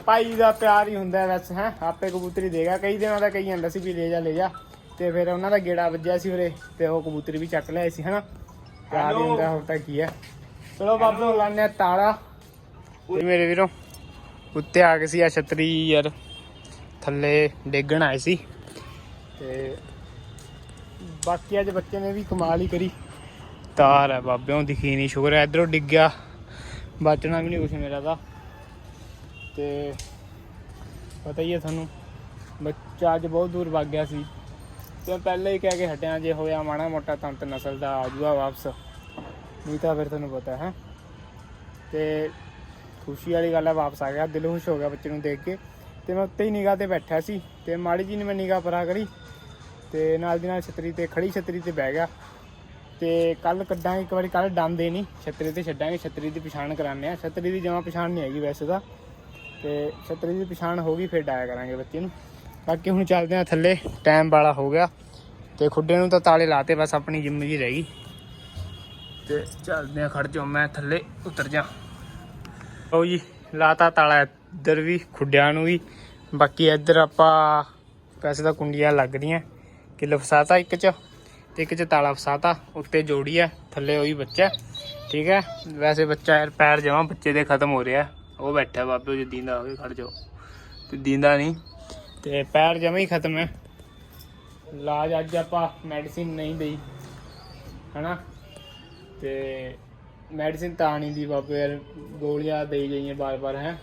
ਭਾਈ ਦਾ ਪਿਆਰ ਹੀ ਹੁੰਦਾ ਵੈਸੇ ਹੈ। ਆਪੇ ਕਬੂਤਰੀ ਦੇਗਾ। ਕਈ ਦਿਨਾਂ ਦਾ ਕਹੀ ਜਾਂਦਾ ਸੀ ਵੀ ਲੈ ਜਾ ਲੈ ਜਾ। ਤੇ ਫਿਰ ਉਹਨਾਂ ਦਾ ਗੇੜਾ ਵੱਜਿਆ ਸੀ ਉਰੇ ਤੇ ਉਹ ਕਬੂਤਰੀ ਵੀ ਚੱਕ ਲਿਆਏ ਸੀ ਹਨਾ? ਪਿਆਰ ਹੀ ਹੁੰਦਾ ਹੋਰ ਤਾਂ ਕੀ ਹੈ। ਚਲੋ ਬਾਬੂ। ਲਾਣੇ ਤਾਲਾ। ਤੇ ਮੇਰੇ ਵੀਰੋ ਉੱਤੇ ਆ ਗਏ ਸੀ ਆ ਛਤਰੀ ਯਾਰ। ਥੱਲੇ ਡੇਗਣ ਆਏ ਸੀ। ਤੇ ਬਾਕੀ ਅੱਜ ਬੱਚੇ ਨੇ ਵੀ ਕਮਾਲ ਹੀ ਕਰੀ। ਤਾਰ ਹੈ ਬਾਬਿਓਂ ਦਿਖੀ ਨਹੀਂ ਸ਼ੁਕਰ ਹੈ। ਇਧਰੋਂ ਡਿੱਗ ਗਿਆ। ਬਚਣਾ ਵੀ ਨਹੀਂ ਕੁਛ ਮੇਰਾ ਤਾਂ। ਤੇ ਪਤਾ ਹੀ ਹੈ ਤੁਹਾਨੂੰ ਬੱਚਾ ਅੱਜ ਬਹੁਤ ਦੂਰ ਵਗ ਗਿਆ ਸੀ। ਤੇ ਪਹਿਲਾਂ ਹੀ ਕਹਿ ਕੇ ਹਟਿਆ, ਜੇ ਹੋਇਆ ਮਾੜਾ ਮੋਟਾ ਤੰਤ ਨਸਲ ਦਾ ਆ ਜੂਗਾ ਵਾਪਸ। ਨਹੀਂ ਤਾਂ ਫਿਰ ਤੁਹਾਨੂੰ ਪਤਾ ਹੈ। ਤੇ ਖੁਸ਼ੀ ਵਾਲੀ ਗੱਲ ਹੈ ਵਾਪਸ ਆ ਗਿਆ। ਦਿਲ ਖੁਸ਼ ਹੋ ਗਿਆ ਬੱਚੇ ਨੂੰ ਦੇਖ ਕੇ। ਤੇ ਮੈਂ ਉੱਤੇ ਹੀ ਨਿਗਾਹ ਤੇ ਬੈਠਾ ਸੀ। ਤੇ ਮਾੜੀ ਜੀ ਨੇ ਮੈਂ ਨਿਗਾਹ ਪਰਾ ਕਰੀ। ਤੇ ਨਾਲ ਦੀ ਨਾਲ ਛਤਰੀ ਤੇ, ਖੜੀ ਛਤਰੀ ਤੇ ਬਹਿ ਗਿਆ। ਤੇ ਕੱਲ ਕੱਢਾਂਗੇ, ਇੱਕ ਵਾਰੀ ਕੱਲ ਡਾਂਦੇ ਨਹੀਂ ਛਤਰੀ ਤੇ ਛੱਡਾਂਗੇ, ਛਤਰੀ ਦੀ ਪਛਾਣ ਕਰਾਉਂਦੇ ਆ ਛਤਰੀ ਦੀ ਜਮਾ ਪਛਾਣ ਨਹੀਂ ਹੈਗੀ ਵੈਸੇ ਤਾਂ। ਤੇ ਛਤਰੀ ਦੀ ਪਛਾਣ ਹੋ ਗਈ, ਫਿਰ ਡਾਇਆ ਕਰਾਂਗੇ ਬੱਚੇ ਨੂੰ। ਬਾਕੀ ਹੁਣ ਚੱਲਦੇ ਆ ਥੱਲੇ ਟਾਈਮ ਵਾਲਾ ਹੋ ਗਿਆ। ਤੇ ਖੁੱਡੇ ਨੂੰ ਤਾਂ ਤਾਲੇ ਲਾਤੇ ਬਸ ਆਪਣੀ ਜਿੰਮ ਜੀ ਰਹਿ ਗਈ। ਤੇ ਚੱਲਦੇ ਆ ਖੜ ਜਾਓ, ਮੈਂ ਥੱਲੇ ਉਤਰ ਜਾ। ਲਓ ਜੀ, ਲਾਤਾ ਤਾਲਾ ਇੱਧਰ ਵੀ, ਖੁੱਡਿਆਂ ਨੂੰ ਵੀ। ਬਾਕੀ ਇੱਧਰ ਆਪਾਂ ਵੈਸੇ ਤਾਂ ਕੁੰਡੀਆਂ ਲੱਗਦੀਆਂ, ਕਿੱਲ ਫਸਾਤਾ ਇੱਕ ਚ, ਤੇ ਇੱਕ ਚ ਤਾਲਾ ਫਸਾਤਾ, ਉੱਤੇ ਜੋੜੀ ਹੈ ਥੱਲੇ ਉਹੀ ਬੱਚਾ। ਠੀਕ ਹੈ, ਵੈਸੇ ਬੱਚਾ ਯਾਰ ਪੈਰ ਜਮਾ ਬੱਚੇ ਦੇ ਖਤਮ ਹੋ ਰਿਹਾ। ਉਹ ਬੈਠਾ ਬਾਬੇ ਜੀ ਦੀਂਦਾ ਹੋਵੇ ਖੜ ਜਾਓ। ਤੇ ਦੀਂਦਾ ਨਹੀਂ। ਤੇ ਪੈਰ ਜਮਾ ਹੀ ਖਤਮ ਹੈ। ਇਲਾਜ ਅੱਜ ਆਪਾਂ ਮੈਡੀਸਿਨ ਨਹੀਂ ਦੇਈ, ਹਨਾ? ਤੇ ਮੈਡੀਸਿਨ ਤਾਂ ਨਹੀਂ ਦੀ ਬਾਬੇ ਯਾਰ, ਗੋਲੀਆਂ ਦੇਈ ਗਈਆਂ ਬਾਰ-ਬਾਰ, ਹੈ?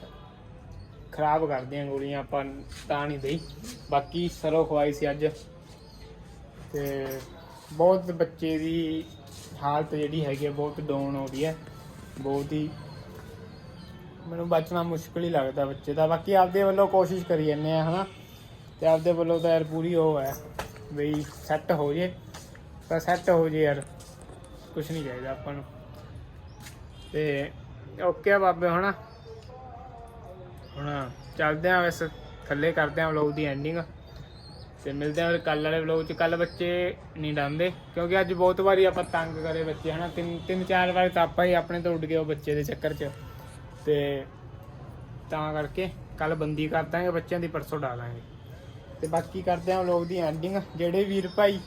ਖਰਾਬ ਕਰਦੀਆਂ ਗੋਲੀਆਂ, ਆਪਾਂ ਤਾਂ ਨਹੀਂ ਦੇਈ। ਬਾਕੀ ਸਰੋ ਖਵਾਈ ਸੀ ਅੱਜ। ਤੇ ਬਹੁਤ ਬੱਚੇ ਦੀ ਹਾਲਤ ਜਿਹੜੀ ਹੈਗੀ ਹੈ ਬਹੁਤ ਡਾਊਨ ਹੋ ਰਹੀ ਹੈ। ਬਹੁਤ ਹੀ ਮੈਨੂੰ ਬਚਣਾ ਮੁਸ਼ਕਲ ਹੀ ਲੱਗਦਾ ਬੱਚੇ ਦਾ। ਬਾਕੀ ਆਪਦੇ ਵੱਲੋਂ ਕੋਸ਼ਿਸ਼ ਕਰੀ ਜਾਂਦੇ ਆ, ਹਨਾ? ਤੇ ਆਪਦੇ ਵੱਲੋਂ ਤਾਂ ਯਾਰ ਪੂਰੀ ਉਹ ਹੈ ਬਈ ਸੈੱਟ ਹੋ ਜੇ। ਤਾਂ ਸੈੱਟ ਹੋ ਜੇ ਯਾਰ। ਕੁਝ ਨਹੀਂ ਚਾਹੀਦਾ ਆਪਾਂ ਨੂੰ। ਤੇ ਓਕੇ ਆ ਬਾਬੇ ਹੁਣ ਹੁਣ ਚੱਲਦੇ ਆ ਵੈਸੇ ਥੱਲੇ ਕਰਦੇ ਆ ਵਲੌਗ ਦੀ ਐਂਡਿੰਗ ਤੇ ਮਿਲਦੇ ਆ ਫਿਰ ਕੱਲ ਵਾਲੇ ਵਲੌਗ 'ਚ। ਕੱਲ ਬੱਚੇ ਨਹੀਂ ਡਾਂਦੇ ਕਿਉਂਕਿ ਅੱਜ ਬਹੁਤ ਵਾਰੀ ਆਪਾਂ ਤੰਗ ਕਰੇ ਬੱਚੇ, ਹਨਾ? ਤਿੰਨ ਤਿੰਨ, ਚਾਰ ਵਾਰ ਤਾਂ ਆਪਾਂ ਹੀ ਆਪਣੇ ਤੋਂ ਉੱਡ ਗਏ ਉਹ ਬੱਚੇ ਦੇ ਚੱਕਰ 'ਚ। ਤੇ ਤਾਂ ਕਰਕੇ ਕੱਲ ਬੰਦੀ ਕਰ ਦਾਂਗੇ, ਬੱਚਿਆਂ ਦੀ ਪਰਸੋਂ ਡਾਲਾਂਗੇ ਤੇ ਬਾਕੀ ਕਰਦੇ ਆ ਵਲੌਗ ਦੀ ਐਂਡਿੰਗ ਜਿਹੜੇ ਵੀਰ ਭਾਈ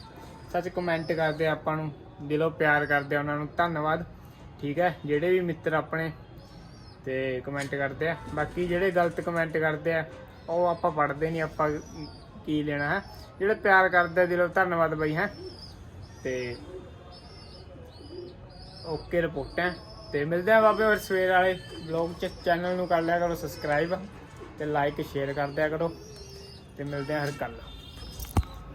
ਸੱਚ ਕਮੈਂਟ ਕਰਦੇ ਆ ਆਪਾਂ ਨੂੰ, ਦਿਲੋਂ ਪਿਆਰ ਕਰਦੇ ਆ ਉਹਨਾਂ ਨੂੰ, ਧੰਨਵਾਦ। ਠੀਕ ਹੈ, ਜਿਹੜੇ ਵੀ ਮਿੱਤਰ ਆਪਣੇ, ਤੇ ਕਮੈਂਟ ਕਰਦੇ ਆ। ਬਾਕੀ ਜਿਹੜੇ ਗਲਤ ਕਮੈਂਟ ਕਰਦੇ ਆ, ਉਹ ਆਪਾਂ ਪੜ੍ਹਦੇ ਨਹੀਂ, ਆਪਾਂ ਕੀ ਲੈਣਾ ਹੈ। ਜਿਹੜੇ ਪਿਆਰ ਕਰਦੇ ਆ, ਦਿਲੋਂ ਧੰਨਵਾਦ ਬਈ, ਹੈ। ਤੇ ਓਕੇ ਰਿਪੋਰਟ ਹੈ। ਤੇ ਮਿਲਦੇ ਆ ਬਾਬੇ ਹੋਰ ਸਵੇਰ ਵਾਲੇ ਵਲੌਗ ਚ। ਚੈਨਲ ਨੂੰ ਕਰ ਲਿਆ ਕਰੋ ਸਬਸਕ੍ਰਾਈਬ ਤੇ ਲਾਈਕ ਸ਼ੇਅਰ ਕਰ ਦਿਆ ਕਰੋ। ਤੇ ਮਿਲਦੇ ਆ ਹਰ ਕੱਲ